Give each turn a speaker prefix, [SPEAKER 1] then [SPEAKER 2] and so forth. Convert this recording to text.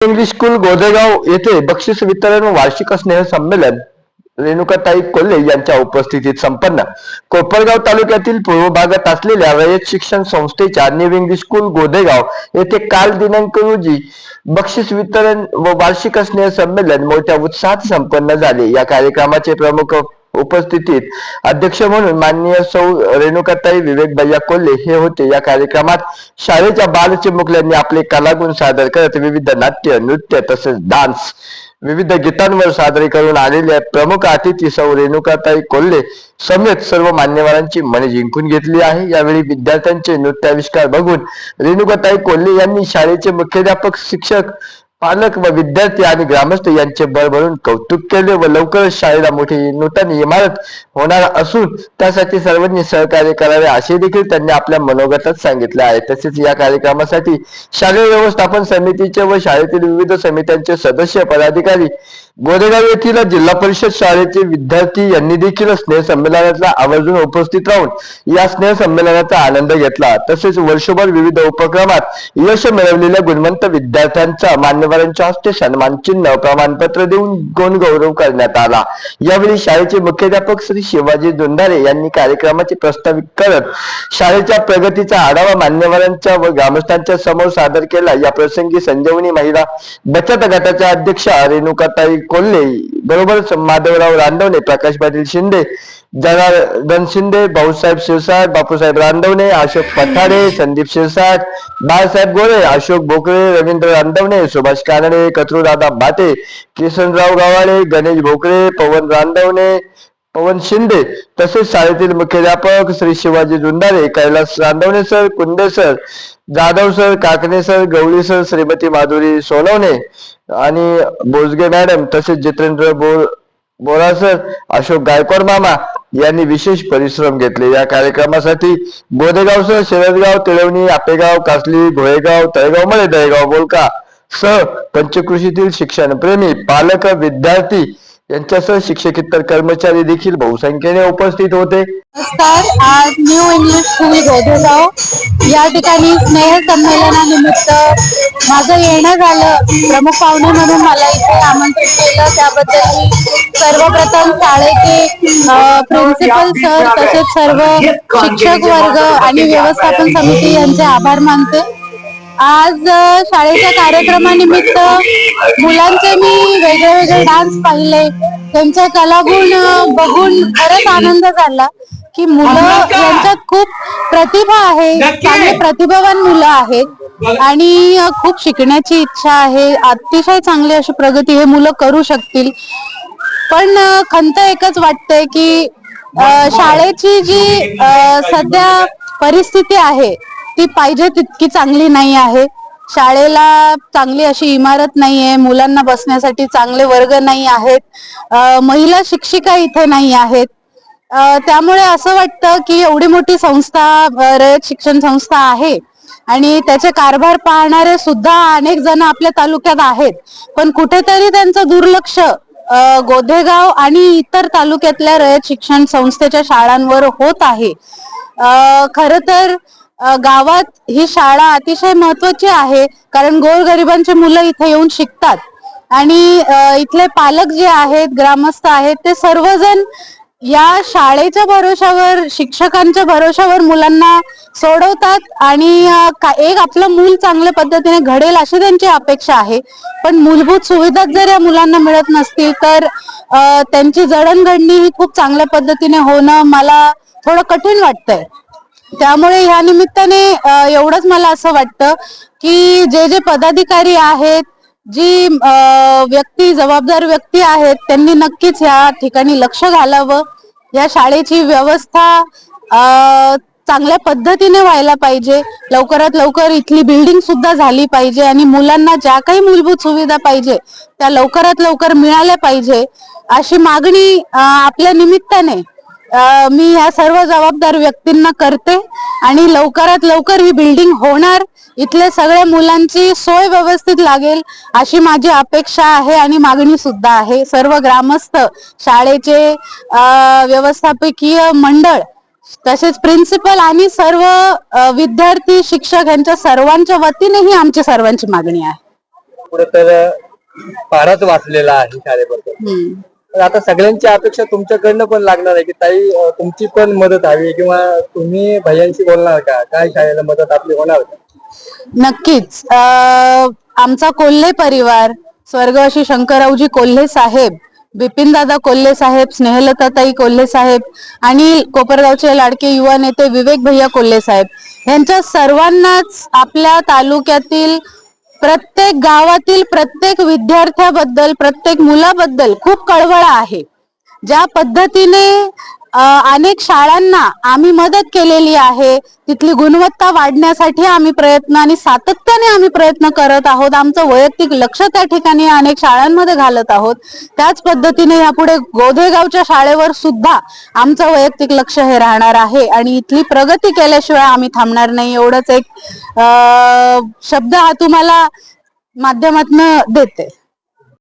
[SPEAKER 1] English school गोदेगाव येथे बक्षीस वितरण व वार्षिक स्नेह संमेलन रेणुकाताई कोल्हे यांच्या उपस्थितीत संपन्न. कोपरगाव तालुक्यातील पूर्व भागात असलेल्या रयत शिक्षण संस्थेच्या न्यू इंग्लिश स्कूल गोदेगाव येथे काल दिनांक रोजी बक्षीस वितरण व वार्षिक स्नेह संमेलन मोठ्या उत्साहात संपन्न झाले. या कार्यक्रमाचे प्रमुख उपस्थितीत. अध्यक्ष म्हणून माननीय सौ रेणुकाताई विवेक भैया कोल्हे हे होते. या कार्यक्रमात शाळेच्या बालचिमुकल्यांनी आपले कलागुण सादर करत विविध नाट्य नृत्य तसेच डान्स विविध गीतांवर सादरी करून आलेल्या प्रमुख अतिथी सौ रेणुकाताई कोल्हे समेत सर्व मान्यवरांची मने जिंकून घेतली आहे. यावेळी विद्यार्थ्यांचे नृत्याविष्कार बघून रेणुकाताई कोल्हे यांनी शाळेचे मुख्याध्यापक शिक्षक पालक व विद्यार्थी आणि ग्रामस्थ यांचे भरभरून कौतुक केले व लवकरच शाळेला मोठी नूतन इमारत होणार असून त्यासाठी सर्वांनी सहकार्य करावे असे देखील त्यांनी आपल्या मनोगतात सांगितले आहे. तसेच या कार्यक्रमासाठी शालेय व्यवस्थापन समितीचे व शाळेतील विविध समित्यांचे सदस्य पदाधिकारी गोरेगाव येथील जिल्हा परिषद शाळेचे विद्यार्थी यांनी देखील स्नेहसंमेलनाला आवर्जून उपस्थित राहून या स्नेह संमेलनाचा आनंद घेतला. तसेच वर्षभर विविध उपक्रमात यश मिळवलेल्या गुणवंत विद्यार्थ्यांचा मान्य मान्यवरांच्या हस्ते सन्मान चिन्ह प्रमाणपत्र देऊन गुण गौरव करण्यात आला. यावेळी शाळेचे मुख्याध्यापक श्री शिवाजी दुंदारे यांनी कार्यक्रमाचे प्रस्तावित करत शाळेच्या प्रगतीचा आढावा मान्यवरांच्या व ग्रामस्थांच्या समोर सादर केला. या प्रसंगी संजीवनी महिला बचत गटाच्या अध्यक्षा रेणुकाताई कोल्हे बरोबर माधवराव रांदवणे प्रकाश पाटील शिंदे जनार्दन शिंदे भाऊसाहेब शिरसाट बापूसाहेब रांदवणे अशोक पठाडे संदीप शिरसाट बाळासाहेब गोळे अशोक भोकरे रवींद्र रांदवणे सुभाष कानडे कत्रुदादा बाटे किसनराव गावाडे गणेश भोकरे पवन रांदवणे पवन शिंदे तसेच शाळेतील मुख्याध्यापक Shri Shivaji Jundare Kailas Randavane sir Kunde sir Jadhav sir Kakane sir Gawali sir Shrimati Madhuri Sonawane आणि बोजगे मॅडम तसेच जितेंद्र बोर सर अशोक गायकवाड मामा यांनी विशेष परिश्रम घेतले. या कार्यक्रमासाठी गोदेगावसह शिरदगाव तिळवणी आपेगाव कासली घोळेगाव तळेगाव मळे दळेगाव बोलका सह पंचकृषीतील शिक्षणप्रेमी पालक विद्यार्थी यांच्यासह शिक्षकेतर कर्मचारी देखील बहुसंख्येने उपस्थित होते.
[SPEAKER 2] नमस्कार. आज न्यू इंग्लिश स्कूल गोधेगाव या ठिकाणी स्नेह संमेलनानिमित्त माझं येणं झालं. प्रमुख पाहुणे म्हणून मला इथे आमंत्रित केलं. त्याबद्दल मी सर्वप्रथम शाळेचे प्रिन्सिपल सर तसेच सर्व शिक्षक वर्ग आणि व्यवस्थापन समिती यांचे आभार मानते. आज शाळेच्या कार्यक्रमानिमित्त मुलांचे मी वेगळे वेगळे डान्स पाहिले. त्यांचे कलागुण बघून खरंच आनंद झाला की मुलं यांच्यात खूप प्रतिभा आहे. चांगले प्रतिभावान मुलं आहेत. आणि खूप शिकण्याची इच्छा आहे. अतिशय चांगली अशी प्रगती हे मुलं करू शकतील. पण खंत एकच वाटते की शाळेची जी सध्या परिस्थिती आहे ती पाहिजे तितकी चांगली नाही आहे. शाळेला चांगली अशी इमारत नाहीये मुलांना बसण्यासाठी चांगले वर्ग नाही आहेत महिला शिक्षिका इथे नाही आहेत. त्यामुळे असं वाटतं की एवढी मोठी संस्था रयत शिक्षण संस्था आहे आणि त्याचे कारभार पाहणारे सुद्धा अनेक जण आपल्या तालुक्यात आहेत. पण कुठेतरी त्यांचं दुर्लक्ष गोधेगाव आणि इतर तालुक्यातल्या रयत शिक्षण संस्थेच्या शाळांवर होत आहे. खर तर गावात ही शाळा अतिशय महत्वाची आहे कारण गोरगरिबांची मुलं इथे येऊन शिकतात. आणि इथले पालक जे आहेत ग्रामस्थ आहेत ते सर्वजण या शाळेच्या भरोशावर शिक्षकांच्या भरोशावर मुलांना सोडवतात आणि एक आपलं मूल चांगल्या पद्धतीने घडेल अशी त्यांची अपेक्षा आहे. पण मूलभूत सुविधा जर या मुलांना मिळत नसतील तर त्यांची जडणघडणी ही खूप चांगल्या पद्धतीने होणं मला थोडं कठीण वाटतंय. त्यामुळे ह्या निमित्ताने एवढंच मला असं वाटतं की जे जे पदाधिकारी आहेत जी व्यक्ती जबाबदार व्यक्ती आहेत त्यांनी नक्कीच या ठिकाणी लक्ष घालावं. या शाळेची व्यवस्था अ, चांगल्या पद्धतीने व्हायला पाहिजे. लवकरात लवकर इथली बिल्डिंग सुद्धा झाली पाहिजे आणि मुलांना ज्या काही मूलभूत सुविधा पाहिजे त्या लवकरात लवकर मिळाल्या पाहिजे. अशी मागणी आपल्या निमित्ताने मी ह्या सर्व जबाबदार व्यक्तींना करते आणि लवकरात लवकर ही बिल्डिंग होणार. इथल्या सगळ्या मुलांची सोय व्यवस्थित लागेल अशी माझी अपेक्षा आहे आणि मागणी सुद्धा आहे. सर्व ग्रामस्थ शाळेचे व्यवस्थापकीय मंडळ तसेच प्रिन्सिपल आणि सर्व विद्यार्थी शिक्षक यांच्या सर्वांच्या वतीने ही आमची सर्वांची मागणी आहे.
[SPEAKER 3] पुढे तर फारच वाचलेला आहे शाळेबद्दल. आता सगळ्यांची अपेक्षा तुमच्याकडनं पण लागणार आहे की ताई तुमची पण मदत हवी किंवा तुम्ही भैयांशी बोलणार का? काय शाळेला मदत आपली होणार का?
[SPEAKER 2] नक्कीच. अं, आमचा कोल्हे परिवार स्वर्गवासी शंकररावजी कोल्हे साहेब बिपिनदादा कोल्हे साहेब स्नेहलताताई कोल्हे साहेब आणि कोपरगावचे लाडके युवा नेते विवेक भैया कोल्हे साहेब यांच्या सर्वांनाच आपल्या तालुक्यातील प्रत्येक गावातील प्रत्येक विद्यार्थ्याबद्दल प्रत्येक मुलाबद्दल खूप कळवळा आहे. ज्या पद्धतीने अनेक शाळांना आम्ही मदत केलेली आहे. तिथली गुणवत्ता वाढण्यासाठी आम्ही प्रयत्न आणि सातत्याने आम्ही प्रयत्न करत आहोत. आमचं वैयक्तिक लक्ष त्या ठिकाणी अनेक शाळांमध्ये घालत आहोत. त्याच पद्धतीने यापुढे गोधेगावच्या शाळेवर सुद्धा आमचं वैयक्तिक लक्ष हे राहणार आहे. आणि इथली प्रगती केल्याशिवाय आम्ही थांबणार नाही. एवढंच एक शब्द हा तुम्हाला माध्यमातून देते.